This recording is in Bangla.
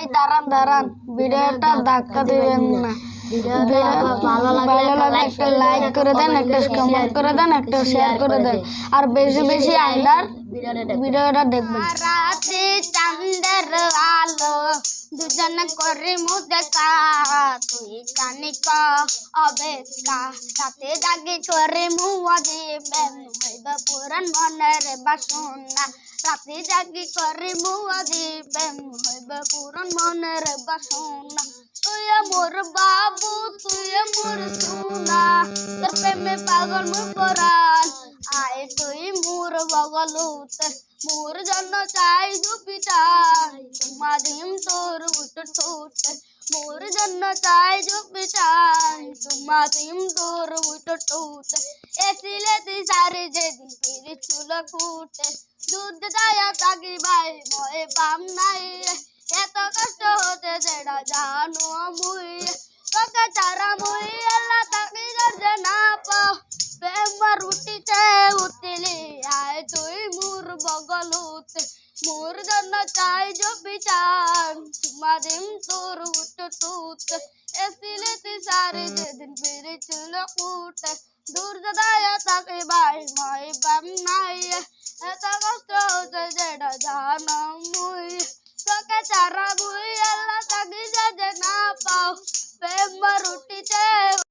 এই দাঁড়ান দাঁড়ান। ভিডিওটা ধাক্কা দিবেন না। ভালো লাগলে একটা লাইক করে দেন একটা কমেন্ট করে দেন একটা শেয়ার করে দেন। আর বেশি বেশি আন্ডার ভিডিওটা দেখবেন। রাতে আলো দুজন করে মুদকা তুই জানি ক অবেকা রাতে জাগে করে মুয়া দিবেন হইব পুরান মনের বাসনা। রাতে জাগি করে মুয়া দিবেন হইব পুরান মনের বাসনা তুই মোর বাবু, তুই মোর সোনা। তোর প্রেমে পাগল মোর পরাণ। আয় তুই মোর বগলুতে মোর জন্য চাই দুপিটাই তোমা দিম তোর উঠ ঠোঁট, মোর জন্য চাই দুপিটাই তোমা দিম তোর উঠ ঠোঁট এসিলে তুই সারি যেদিন ফিরি চুল কুটে দুধ দায়া তাগি ভাই ভয় পাম নাই হতে যেটা জানো মুই তোকে চারা মুই আল্লাহ তাকে দর্জে না পাও প্রেম রুটিতে উতলি আয় তুই মোর বগলুতে মোর জন্য চাই জবি চান চুমা দিম তোর উঠ টুত এসিলে তুই সারি যেদিন ফিরে চুল কুটে দূর দায়া তাকে ভাই মাই বাম নাই এত কষ্ট হতে যেটা জানো মুই তোকে চারা মুই पाव पे मरुटी